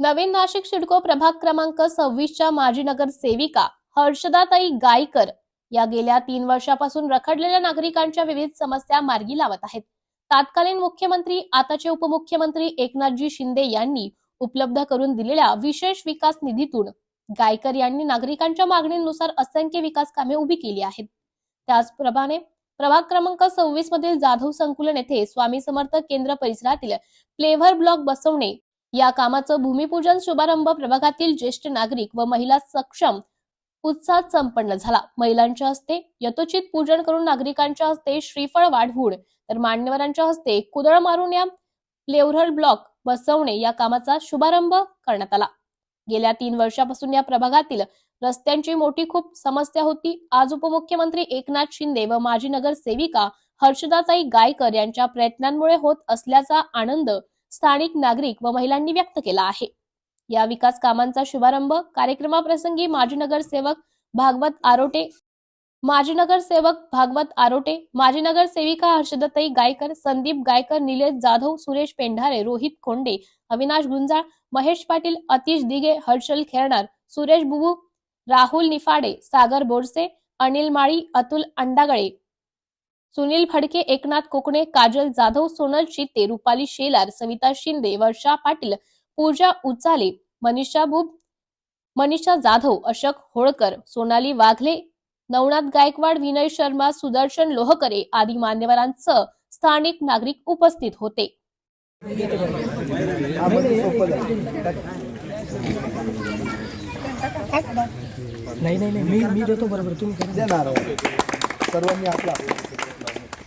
नवीन नाशिक सिडको प्रभाग क्रमांक सव्वीसच्या माजी नगरसेविका हर्षदाताई गायकर या गेल्या तीन वर्षापासून रखडलेल्या नागरिकांच्या विविध समस्या मार्गी लावत आहेत. तात्कालीन मुख्यमंत्री आताचे उपमुख्यमंत्री एकनाथजी शिंदे यांनी उपलब्ध करून दिलेल्या विशेष विकास निधीतून गायकर यांनी नागरिकांच्या मागणीनुसार असंख्य विकास कामे उभी केली आहेत. त्याचप्रमाणे प्रभाग क्रमांक सव्वीस मधील जाधव संकुलन येथे स्वामी समर्थ केंद्र परिसरातील फ्लेव्हर ब्लॉक बसवणे या कामाचं भूमिपूजन शुभारंभ प्रभागातील ज्येष्ठ नागरिक व महिला सक्षम उत्साहात संपन्न झाला. महिलांच्या हस्ते यथोचित पूजन करून नागरिकांच्या हस्ते श्रीफळ वाढवूड तर मान्यवरांच्या हस्ते कुदळ मारून या फ्लेव्हर ब्लॉक बसवणे या कामाचा शुभारंभ करण्यात आला. गेल्या तीन वर्षापासून या प्रभागातील रस्त्यांची मोठी खूप समस्या होती. आज उपमुख्यमंत्री एकनाथ शिंदे व माजी नगरसेविका हर्षदाताई गायकर यांच्या प्रयत्नांमुळे होत असल्याचा आनंद स्थानिक नागरिक व महिलांनी व्यक्त केला आहे. या विकास कामांचा शुभारंभ कार्यक्रमाप्रसंगी माजी नगरसेवक भागवत आरोटे माजी नगरसेवक भागवत आरोटे माजी नगरसेविका हर्षदताई गायकर संदीप गायकर निलेश जाधव सुरेश पेंढारे रोहित कोंडे अविनाश गुंजाळ महेश पाटील अतिश दिघे हर्षल खेरणार सुरेश बुबू राहुल निफाडे सागर बोरसे अनिल माळी अतुल अंडागळे सुनील फडके एकनाथ कोकणे काजल जाधव सोनल चित्ते रुपाली शेलार सविता शिंदे वर्षा पाटील पूजा उचाले मनीषा बुब मनीषा जाधव अशोक होळकर सोनाली वाघले नवनाथ गायकवाड विनय शर्मा सुदर्शन लोहकरे आदी मान्यवरांसह स्थानिक नागरिक उपस्थित होते. नाही नाही नाही मी मी देतो बरोबर तुम्ही सर्वांनी आपला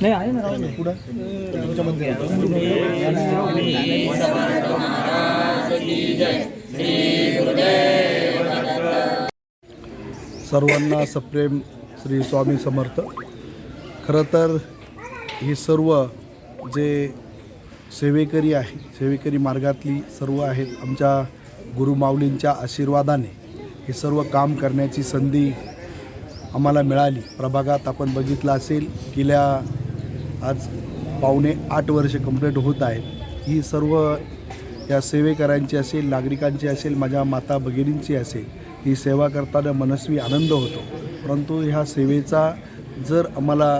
नाही आहे ना राहून पुढं. सर्वांना सप्रेम श्री स्वामी समर्थ. खरं तर हे सर्व जे सेवेकरी आहे सेवेकरी मार्गातली सर्व आहेत आमच्या गुरुमाऊलींच्या आशीर्वादाने हे सर्व काम करण्याची संधी आम्हाला मिळाली. प्रभागात आपण बघितलं असेल गेल्या आज पावणे आठ वर्ष कंप्लीट होत आहेत. ही सर्व या सेवेकरांची असेल नागरिकांची असेल माझ्या माता भगिनींची असेल ही सेवा करताना मनस्वी आनंद होतो. परंतु ह्या सेवेचा जर आम्हाला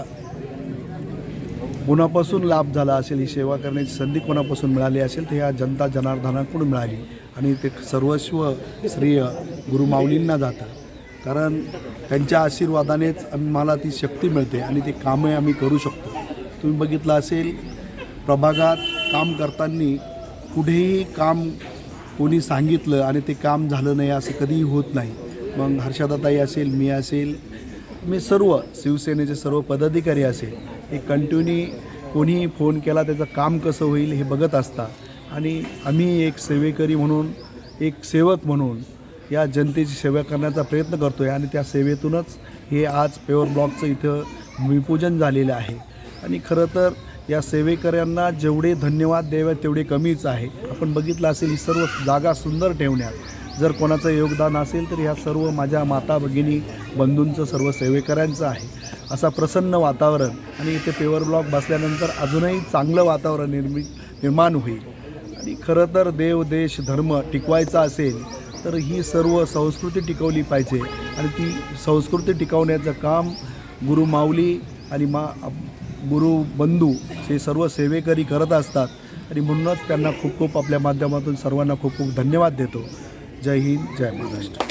कोणापासून लाभ झाला असेल ही सेवा करण्याची संधी कोणापासून मिळाली असेल तर ह्या जनता जनार्दनाकडून मिळाली. आणि ते सर्वस्व श्रेय गुरुमाऊलींना जातं. कारण त्यांच्या आशीर्वादानेच आम्हाला ती शक्ती मिळते आणि ते कामही आम्ही करू शकतो. तुम्ही बघितलं असेल प्रभागात काम करताना कुठेही काम कोणी सांगितलं आणि ते काम झालं नाही असं कधीही होत नाही. मग हर्षदाताई असेल मी असेल मी सर्व शिवसेनेचे सर्व पदाधिकारी असेल हे कंटिन्यू कोणीही फोन केला त्याचं काम कसं होईल हे बघत असता. आणि आम्ही एक सेवेकरी म्हणून एक सेवक म्हणून या जनतेची सेवा करण्याचा प्रयत्न करतो आहे आणि त्या सेवेतूनच हे आज पेवर ब्लॉकचं इथं भूमिपूजन झालेलं आहे. आणि खरं तर या सेवेकऱ्यांना जेवढे धन्यवाद द्यावे तेवढे कमीच आहे. आपण बघितलं असेल ही सर्व जागा सुंदर ठेवण्यात. जर कोणाचं योगदान असेल तर ह्या सर्व माझ्या माता भगिनी बंधूंचं सर्व सेवेकऱ्यांचं आहे. असा प्रसन्न वातावरण आणि इथे पेवर ब्लॉक बसल्यानंतर अजूनही चांगलं वातावरण निर्मि निर्माण होईल. आणि खरं तर देव देश धर्म टिकवायचा असेल तर ही सर्व संस्कृती टिकवली पाहिजे. आणि ती संस्कृती टिकवण्याचं काम गुरु माऊली आणि मा गुरु बंधू हे सर्व सेवेकरी करत असतात. आणि म्हणूनच त्यांना खूप खूप आपल्या माध्यमातून सर्वांना खूप खूप धन्यवाद देतो. जय हिंद जय महाराष्ट्र.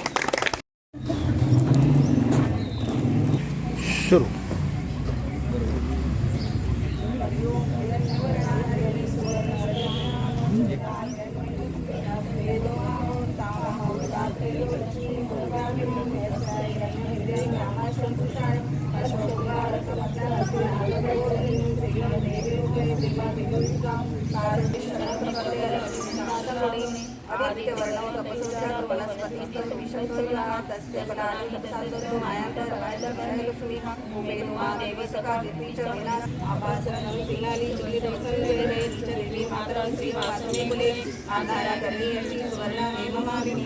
శ్రీ వాసుని ఆధార కర్ణీయీ సువర్ణ హేమమాలిని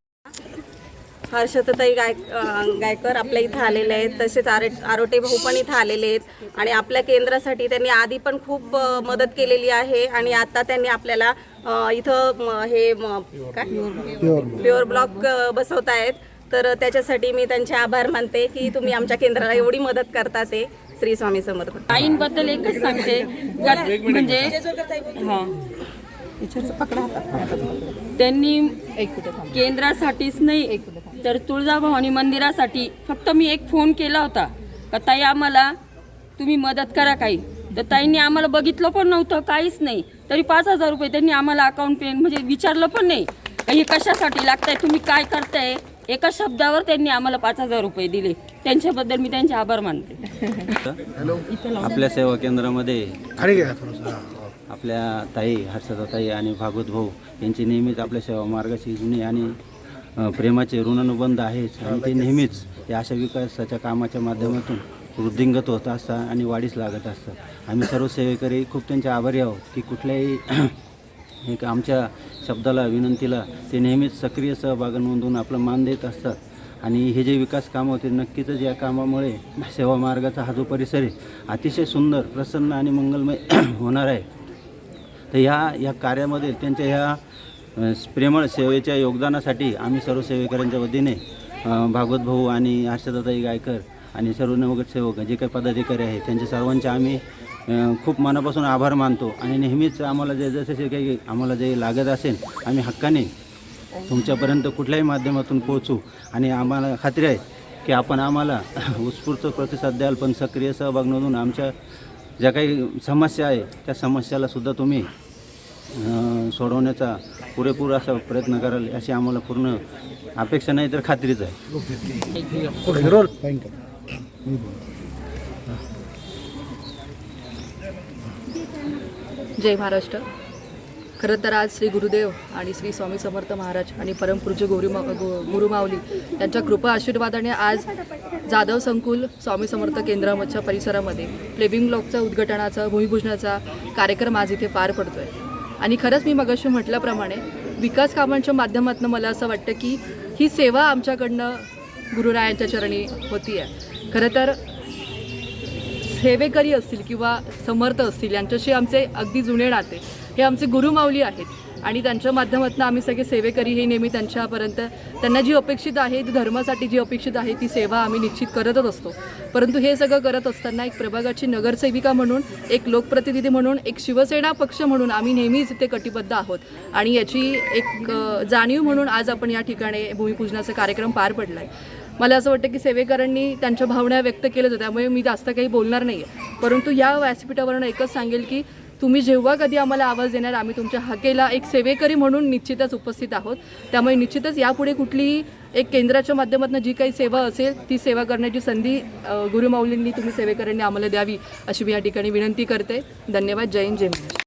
हर्षताई गाय गायकर आपल्या इथं आलेले आहेत. तसेच आरे आरोटे भाऊ पण इथं आलेले आहेत. आणि आपल्या केंद्रासाठी त्यांनी आधी पण खूप मदत केलेली आहे. आणि आता त्यांनी आपल्याला इथं हे काय? प्युअर ब्लॉक बसवत आहेत तर त्याच्यासाठी मी त्यांचे आभार मानते की तुम्ही आमच्या केंद्राला एवढी मदत करता ते. श्री स्वामी समर्थ. आईंबद्दल एकच सांगते. म्हणजे हा. त्यांनी केंद्रासाठीच नाही तर तुळजाभवानी मंदिरासाठी फक्त मी एक फोन केला होता. का ताई आम्हाला तुम्ही मदत करा काही. तर ताईंनी आम्हाला बघितलं पण नव्हतं काहीच नाही. तरी पाच हजार रुपये त्यांनी आम्हाला अकाउंट पे म्हणजे विचारलं पण नाही. का हे कशासाठी लागतंय तुम्ही काय करताय? एका शब्दावर त्यांनी आम्हाला पाच हजार रुपये दिले. त्यांच्याबद्दल मी त्यांचे आभार मानते. आपल्या सेवा केंद्रामध्ये थोडंसं. आपल्या ताई हर्षदा ताई आणि भागवत भाऊ यांची नेहमीच आपल्या सेवा मार्गाची जुनी आणि प्रेमाचे ऋणानुबंध आहेत आणि ते नेहमीच या अशा विकासाच्या कामाच्या माध्यमातून वृद्धिंगत होत असतात आणि वाढीस लागत असतात. आम्ही सर्व सेवेकरी खूप त्यांचे आभारी आहोत की कुठल्याही एक आमच्या शब्दाला विनंतीला ते नेहमीच सक्रिय सहभाग नोंदवून आपलं मान देत असतात. आणि हे जे विकास कामं होते नक्कीच या कामामुळे सेवा मार्गाचा हा जो परिसर आहे अतिशय सुंदर प्रसन्न आणि मंगलमय होणार आहे. तर ह्या या कार्यामध्ये त्यांच्या ह्या प्रेमळ सेवेच्या योगदानासाठी आम्ही सर्व सेवेकऱ्यांच्या वतीने भागवत भाऊ आणि हर्षदाताई गायकर आणि सर्व नवगत सेवक जे काही पदाधिकारी आहेत त्यांच्या सर्वांचे आम्ही खूप मनापासून आभार मानतो आणि नेहमीच आम्हाला जे जसे जे काही आम्हाला जे लागत असेल आम्ही हक्काने तुमच्यापर्यंत कुठल्याही माध्यमातून पोहोचू आणि आम्हाला खात्री आहे की आपण आम्हाला उत्स्फूर्त प्रतिसाद द्याल. पण सक्रिय सहभाग नोंदून आमच्या ज्या काही समस्या आहे त्या समस्याला सुद्धा तुम्ही सोडवण्याचा पुरेपूर असा प्रयत्न कराल अशी आम्हाला पूर्ण अपेक्षा नाही तर खात्रीच आहे. रोल जय महाराष्ट्र. खरं तर आज श्री गुरुदेव आणि श्री स्वामी समर्थ महाराज आणि परमपूज्य गौरी मा गो- गुरुमाऊली यांच्या कृपा आशीर्वादाने आज जाधव संकुल स्वामी समर्थ केंद्राच्या परिसरामध्ये फ्लेबिंग ब्लॉकचा उद्घाटनाचा भूमिपूजनाचा कार्यक्रम आज इथे पार पडतोय. आणि खरंच मी मगाशी म्हटल्याप्रमाणे विकास कामांच्या माध्यमातून मला असं वाटतं की ही सेवा आमच्याकडनं गुरुरायांच्या चरणी होती आहे खरं तर सेवेकरी असतील किंवा समर्थ असतील यांच्याशी आमचे अगदी जुने नाते हे आमचे गुरुमाऊली आहेत. आणि त्यांच्या माध्यमातून आम्ही सगळे सेवेकरी हे नेहमी त्यांच्यापर्यंत त्यांना जी अपेक्षित आहे ती धर्मासाठी जी अपेक्षित आहे ती सेवा आम्ही निश्चित करतच असतो. परंतु हे सगळं करत असताना एक प्रभागाची नगरसेविका म्हणून एक लोकप्रतिनिधी म्हणून एक शिवसेना पक्ष म्हणून आम्ही नेहमीच इथे कटिबद्ध आहोत. आणि याची एक जाणीव म्हणून आज आपण या ठिकाणी भूमिपूजनाचा कार्यक्रम पार पडला आहे मला असं वाटतं की सेवेकरांनी त्यांच्या भावना व्यक्त केल्या जातात त्यामुळे मी जास्त काही बोलणार नाही आहे परंतु या व्यासपीठावरून एकच सांगेल की तुम्ही जेव्हा कधी आम्हाला आवाज देणार आम्ही तुमच्या हाकेला एक सेवेकरी म्हणून निश्चितच उपस्थित आहोत. त्यामुळे निश्चितच यापुढे कुठलीही एक केंद्राच्या माध्यमातून जी काही सेवा असेल ती सेवा करण्याची संधी गुरुमाऊलींनी तुम्ही सेवेकरांनी आम्हाला द्यावी अशी मी या ठिकाणी विनंती करते. धन्यवाद. जय हिंद जय महाराष्ट्र.